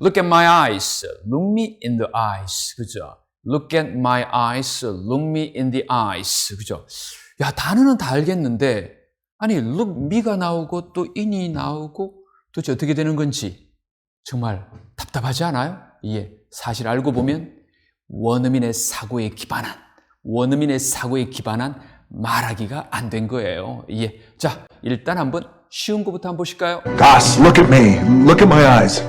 Look at my eyes. Look me in the eyes. 그죠? Look at my eyes. Look me in the eyes. 그죠? 야, 단어는 다 알겠는데, 아니, look me가 나오고 또 in이 나오고 도대체 어떻게 되는 건지 정말 답답하지 않아요? 예. 사실 알고 보면 원어민의 사고에 기반한, 원어민의 사고에 기반한 말하기가 안 된 거예요. 예. 자, 일단 한번 쉬운 거부터 한번 보실까요? Gosh, look at me. Look at my eyes.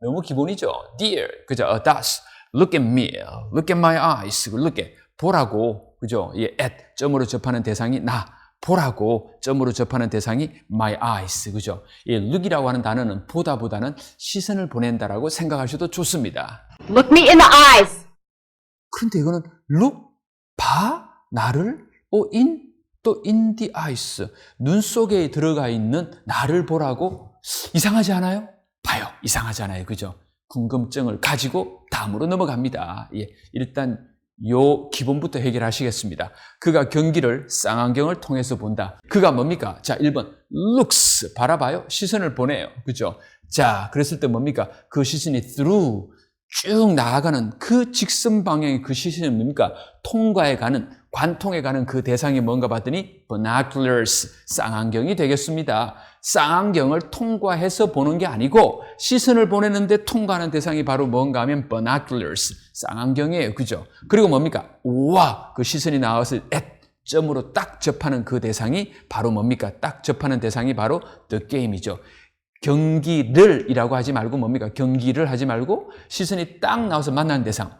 너무 기본이죠. Dear, 그죠? Uh, that's, look at me, look at my eyes, look at, 보라고, 그죠? 예, at, 점으로 접하는 대상이 나, 보라고, 점으로 접하는 대상이 my eyes, 그죠? 예, look이라고 하는 단어는 보다보다는 시선을 보낸다라고 생각하셔도 좋습니다. Look me in the eyes. 근데 이거는 look, 봐, 나를, 어, in, 또 in the eyes, 눈 속에 들어가 있는 나를 보라고 이상하지 않아요? 봐요. 이상하지 않아요. 그죠? 궁금증을 가지고 다음으로 넘어갑니다. 예, 일단 요 기본부터 해결하시겠습니다. 그가 경기를 쌍안경을 통해서 본다. 그가 뭡니까? 자, 1번 looks 바라봐요. 시선을 보내요. 그죠? 자, 그랬을 때 뭡니까? 그 시선이 through 쭉 나아가는 그 직선 방향의 그 시선이 뭡니까? 통과해 가는, 관통해 가는 그 대상이 뭔가 봤더니 binoculars, 쌍안경이 되겠습니다. 쌍안경을 통과해서 보는 게 아니고 시선을 보내는데 통과하는 대상이 바로 뭔가 하면 binoculars, 쌍안경이에요. 그죠? 그리고 뭡니까? 우와! 그 시선이 나와서 at, 점으로 딱 접하는 그 대상이 바로 뭡니까? 딱 접하는 대상이 바로 the game이죠. 경기를이라고 하지 말고 뭡니까? 경기를 하지 말고 시선이 딱 나와서 만나는 대상.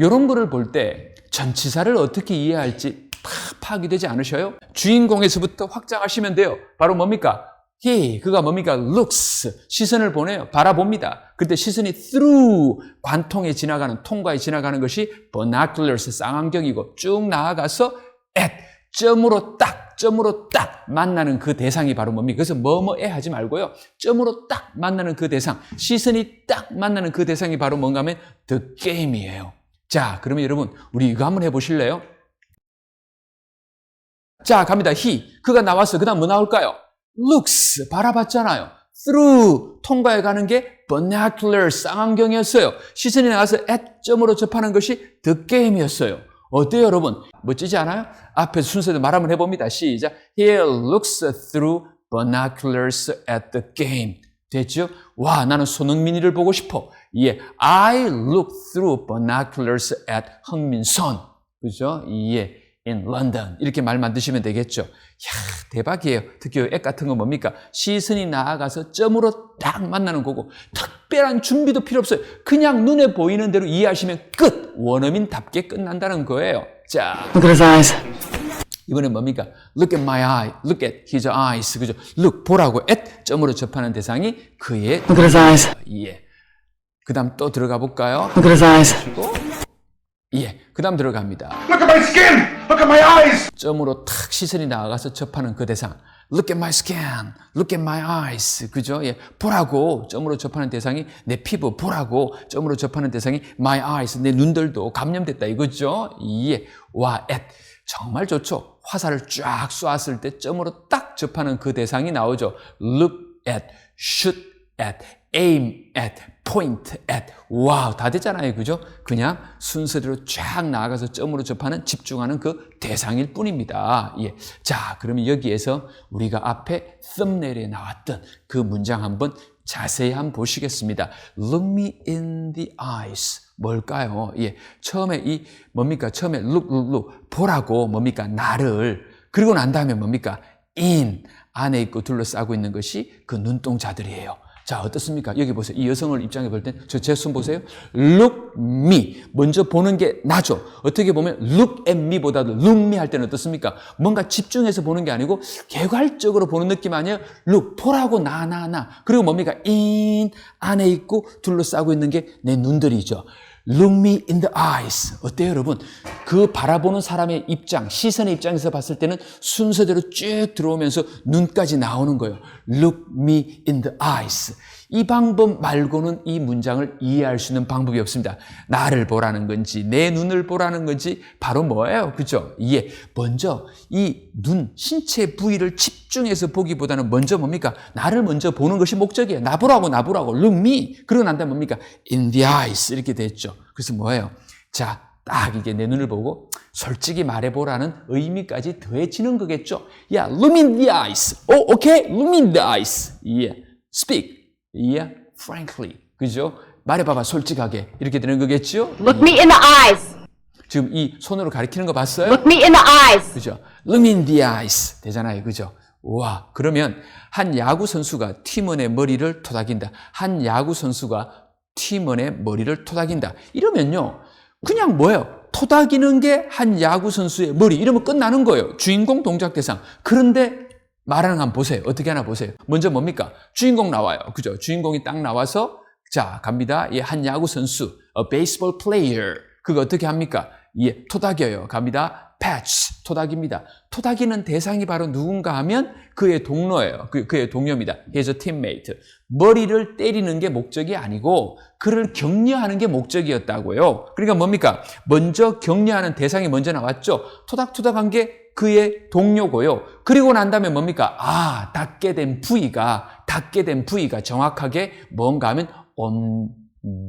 이런 거를 볼 때 전치사를 어떻게 이해할지 다 파악이 되지 않으셔요? 주인공에서부터 확장하시면 돼요. 바로 뭡니까? he, 그가 뭡니까? looks, 시선을 보내요. 바라봅니다. 그때 시선이 through, 관통에 지나가는, 통과에 지나가는 것이 binoculars, 쌍안경이고 쭉 나아가서 at, 점으로 딱, 점으로 딱 만나는 그 대상이 바로 뭡니까? 그래서 뭐뭐에 하지 말고요. 점으로 딱 만나는 그 대상, 시선이 딱 만나는 그 대상이 바로 뭔가 하면 the game이에요. 자, 그러면 여러분, 우리 이거 한번 해보실래요? 자, 갑니다. he, 그가 나왔어. 그 다음 뭐 나올까요? looks, 바라봤잖아요. through, 통과해 가는 게 binocular, 쌍안경이었어요. 시선이 나와서 at 점으로 접하는 것이 the game이었어요. 어때요, 여러분? 멋지지 않아요? 앞에 순서대로 말 한번 해봅니다. 시작. He looks through binoculars at the game. 됐죠? 와, 나는 손흥민이를 보고 싶어. 예, I look through binoculars at 흥민선. 그죠? 예, in London. 이렇게 말 만드시면 되겠죠? 이야, 대박이에요. 특히 앱 같은 건 뭡니까? 시선이 나아가서 점으로 딱 만나는 거고, 특별한 준비도 필요 없어요. 그냥 눈에 보이는 대로 이해하시면 끝! 원어민답게 끝난다는 거예요. 자, Look at his eyes. 이번엔 뭡니까? Look at my eye. Look at his eyes. 그죠? Look, 보라고 at 점으로 접하는 대상이 그의 Look at his eyes. 예. 그 다음 또 들어가 볼까요? Look at his eyes. 예. 그 다음 들어갑니다. Look at my skin. Look at my eyes. 점으로 탁 시선이 나가서 접하는 그 대상. Look at my skin. Look at my eyes. 그죠? 예. 보라고 점으로 접하는 대상이 내 피부. 보라고 점으로 접하는 대상이 my eyes. 내 눈들도 감염됐다. 이거죠? 예. 와, at. 정말 좋죠? 화살을 쫙 쏘았을 때 점으로 딱 접하는 그 대상이 나오죠. Look at, shoot at, aim at, point at. 와우, 다 됐잖아요. 그죠? 그냥 순서대로 쫙 나아가서 점으로 접하는 집중하는 그 대상일 뿐입니다. 예. 자, 그러면 여기에서 우리가 앞에 썸네일에 나왔던 그 문장 한번 자세히 한번 보시겠습니다. Look me in the eyes. 뭘까요? 예. 처음에 이 뭡니까? 처음에 look, look, look. 보라고 뭡니까? 나를. 그리고 난 다음에 뭡니까? in. 안에 있고 둘러싸고 있는 것이 그 눈동자들이에요. 자, 어떻습니까? 여기 보세요. 이 여성을 입장해 볼 땐, 저 제 손 보세요. look me. 먼저 보는 게 나죠. 어떻게 보면 look at me보다도 look me 할 때는 어떻습니까? 뭔가 집중해서 보는 게 아니고 개괄적으로 보는 느낌 아니에요? look, 보라고 나, 나, 나. 그리고 뭡니까? in, 안에 있고 둘러싸고 있는 게 내 눈들이죠. Look me in the eyes. 어때요, 여러분? 그 바라보는 사람의 입장, 시선의 입장에서 봤을 때는 순서대로 쭉 들어오면서 눈까지 나오는 거예요. Look me in the eyes. 이 방법 말고는 이 문장을 이해할 수 있는 방법이 없습니다. 나를 보라는 건지, 내 눈을 보라는 건지, 바로 뭐예요? 그죠? 이해. 먼저 이 눈, 신체 부위를 집중해서 보기보다는 먼저 뭡니까? 나를 먼저 보는 것이 목적이에요. 나 보라고, 나 보라고. Look me. 그러고 난 다음에 뭡니까? In the eyes. 이렇게 됐죠. 그래서 뭐예요? 자, 딱 이게 내 눈을 보고 솔직히 말해보라는 의미까지 더해지는 거겠죠. 야, look me in the eyes. 오, 오케이? Look me in the eyes. Yeah. Speak. Yeah. Frankly. 그죠? 말해봐봐, 솔직하게. 이렇게 되는 거겠죠? Look me in the eyes. 지금 이 손으로 가리키는 거 봤어요? Look me in the eyes. 그죠? Look me in the eyes. 되잖아요. 그죠? 와, 그러면 한 야구 선수가 팀원의 머리를 토닥인다. 한 야구 선수가 팀원의 머리를 토닥인다. 이러면요. 그냥 뭐예요? 토닥이는 게 한 야구 선수의 머리. 이러면 끝나는 거예요. 주인공 동작 대상. 그런데 말하는 거 한번 보세요. 어떻게 하나 보세요. 먼저 뭡니까? 주인공 나와요. 그죠? 주인공이 딱 나와서 자, 갑니다. 이 한 야구 선수, a baseball player. 그거 어떻게 합니까? 예, 토닥여요. 갑니다. patch, 토닥입니다. 토닥이는 대상이 바로 누군가 하면 그의 동료예요. 그, 그의 동료입니다. He's a teammate. 머리를 때리는 게 목적이 아니고 그를 격려하는 게 목적이었다고요. 그러니까 뭡니까? 먼저 격려하는 대상이 먼저 나왔죠. 토닥토닥한 게 그의 동료고요. 그리고 난 다음에 뭡니까? 아, 닿게 된 부위가, 닿게 된 부위가 정확하게 뭔가 하면 on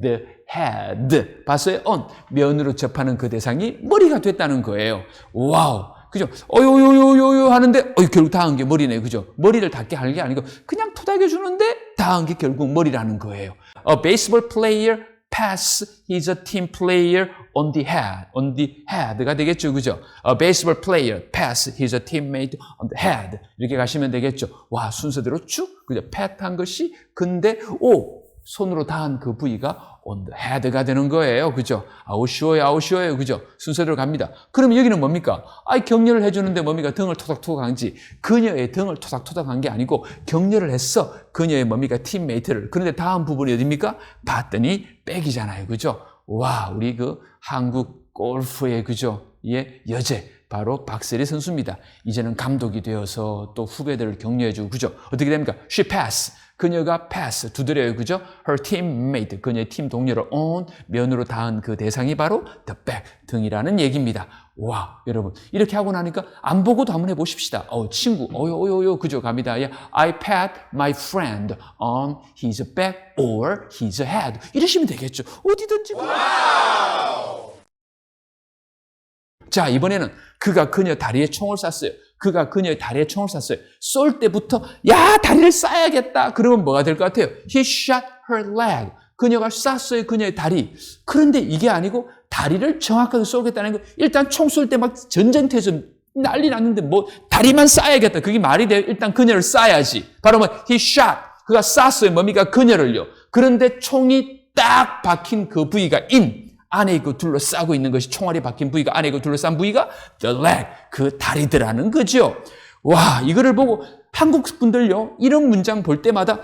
the head. 봤어요? on. 면으로 접하는 그 대상이 머리가 됐다는 거예요. 와우. 그죠? 어요요요요요 하는데, 어 결국 닿은 게 머리네. 그죠? 머리를 닿게 하는 게 아니고, 그냥 토닥여 주는데, 닿은 게 결국 머리라는 거예요. A baseball player pass is a team player on the head. on the head가 되겠죠. 그죠? A baseball player pass his teammate on the head. 이렇게 가시면 되겠죠. 와, 순서대로 쭉, 그죠? pat 한 것이, 근데, 오, 손으로 닿은 그 부위가 the head가 되는 거예요. 그죠? 아우 쉬워요. 그죠? 순서대로 갑니다. 그럼 여기는 뭡니까? 아, 격려를 해주는데 뭡니까? 등을 토닥토닥 한 지. 그녀의 등을 토닥토닥 한 게 아니고 격려를 했어. 그녀의 뭡니까? 팀메이트를. 그런데 다음 부분이 어딥니까? 봤더니 백이잖아요. 그죠? 와, 우리 그 한국 골프의 그죠? 예, 여제. 바로 박세리 선수입니다. 이제는 감독이 되어서 또 후배들을 격려해주고, 그죠? 어떻게 됩니까? She pass. 그녀가 pass, 두드려요. 그죠? Her teammate, 그녀의 팀 동료를 on, 면으로 닿은 그 대상이 바로 the back, 등이라는 얘기입니다. 와, 여러분. 이렇게 하고 나니까 안 보고도 한번 해보십시다. 어, 친구, 어요, 어요, 그죠? 갑니다. 예, I pat my friend on his back or his head. 이러시면 되겠죠. 어디든지. 자, 이번에는 그가 그녀 다리에 총을 쐈어요. 그가 그녀의 다리에 총을 쐈어요. 쏠 때부터 야 다리를 쏴야겠다. 그러면 뭐가 될 것 같아요? He shot her leg. 그녀가 쐈어요. 그녀의 다리. 그런데 이게 아니고 다리를 정확하게 쏘겠다는 거. 일단 총 쏠 때 막 전쟁터에서 난리 났는데 뭐 다리만 쏴야겠다. 그게 말이 돼요. 일단 그녀를 쏴야지. 바로 뭐 he shot. 그가 쐈어요. 뭡니까? 그녀를요. 그런데 총이 딱 박힌 그 부위가 in. 안에 있고 둘러싸고 있는 것이 총알이 박힌 부위가 안에 있고 둘러싼 부위가 the leg, 그 다리더라는 거죠. 와, 이거를 보고 한국 분들요, 이런 문장 볼 때마다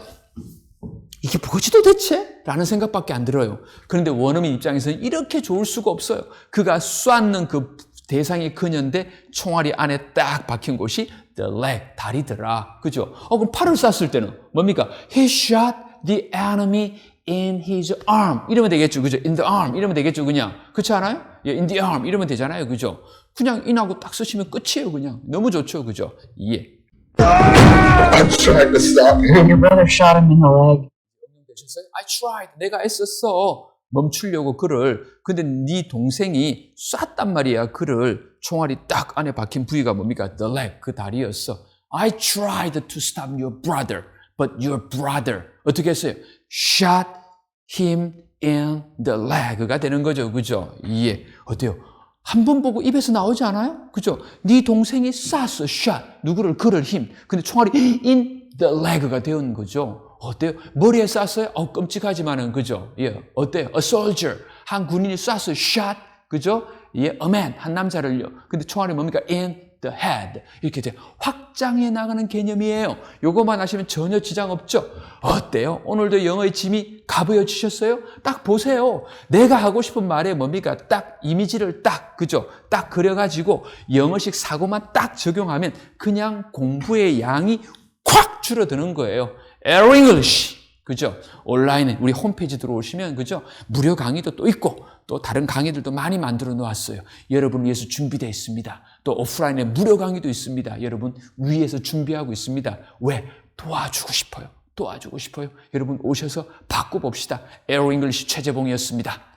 이게 뭐지 도대체? 라는 생각밖에 안 들어요. 그런데 원어민 입장에서는 이렇게 좋을 수가 없어요. 그가 쐈는 그 대상이 그녀인데 총알이 안에 딱 박힌 곳이 the leg, 다리더라. 그죠? 어, 그럼 팔을 쐈을 때는 뭡니까? He shot the enemy in his arm. 이러면 되겠죠. 그죠? in the arm. 이러면 되겠죠. 그냥. 그렇지 않아요? 예, in the arm. 이러면 되잖아요. 그죠? 그냥 in하고 딱 쓰시면 끝이에요. 그냥. 너무 좋죠. 그죠? 예. I'm trying to stop him. Your brother shot him in the leg. 되셨어요? I tried. 내가 애썼어. 멈추려고 그를. 근데 네 동생이 쐈단 말이야. 그를. 총알이 딱 안에 박힌 부위가 뭡니까? The leg. 그 다리였어. I tried to stop your brother. But your brother. 어떻게 했어요? Shot him in the leg가 되는 거죠. 그죠? 예. 어때요? 한 번 보고 입에서 나오지 않아요? 그죠? 네 동생이 쐈어. shot. 누구를? 그를 힘. 근데 총알이 in the leg가 되는 거죠. 어때요? 머리에 쐈어요? 어, 끔찍하지만은, 그죠? 예, 어때요? A soldier. 한 군인이 쐈어요. shot. 그죠? 예, a man. 한 남자를요. 근데 총알이 뭡니까? in the head. 이렇게 돼. 확장해 나가는 개념이에요. 요거만 하시면 전혀 지장 없죠? 어때요? 오늘도 영어의 짐이 가벼워지셨어요? 딱 보세요. 내가 하고 싶은 말에 뭡니까? 딱 이미지를 딱, 그죠? 딱 그려가지고 영어식 사고만 딱 적용하면 그냥 공부의 양이 콱 줄어드는 거예요. Air English. 그죠? 온라인에 우리 홈페이지 들어오시면 그죠? 무료 강의도 또 있고 또 다른 강의들도 많이 만들어 놓았어요. 여러분 위해서 준비되어 있습니다. 또 오프라인에 무료 강의도 있습니다. 여러분 위해서 준비하고 있습니다. 왜? 도와주고 싶어요. 도와주고 싶어요. 여러분 오셔서 바꿔봅시다. 에어 잉글리시 최재봉이었습니다.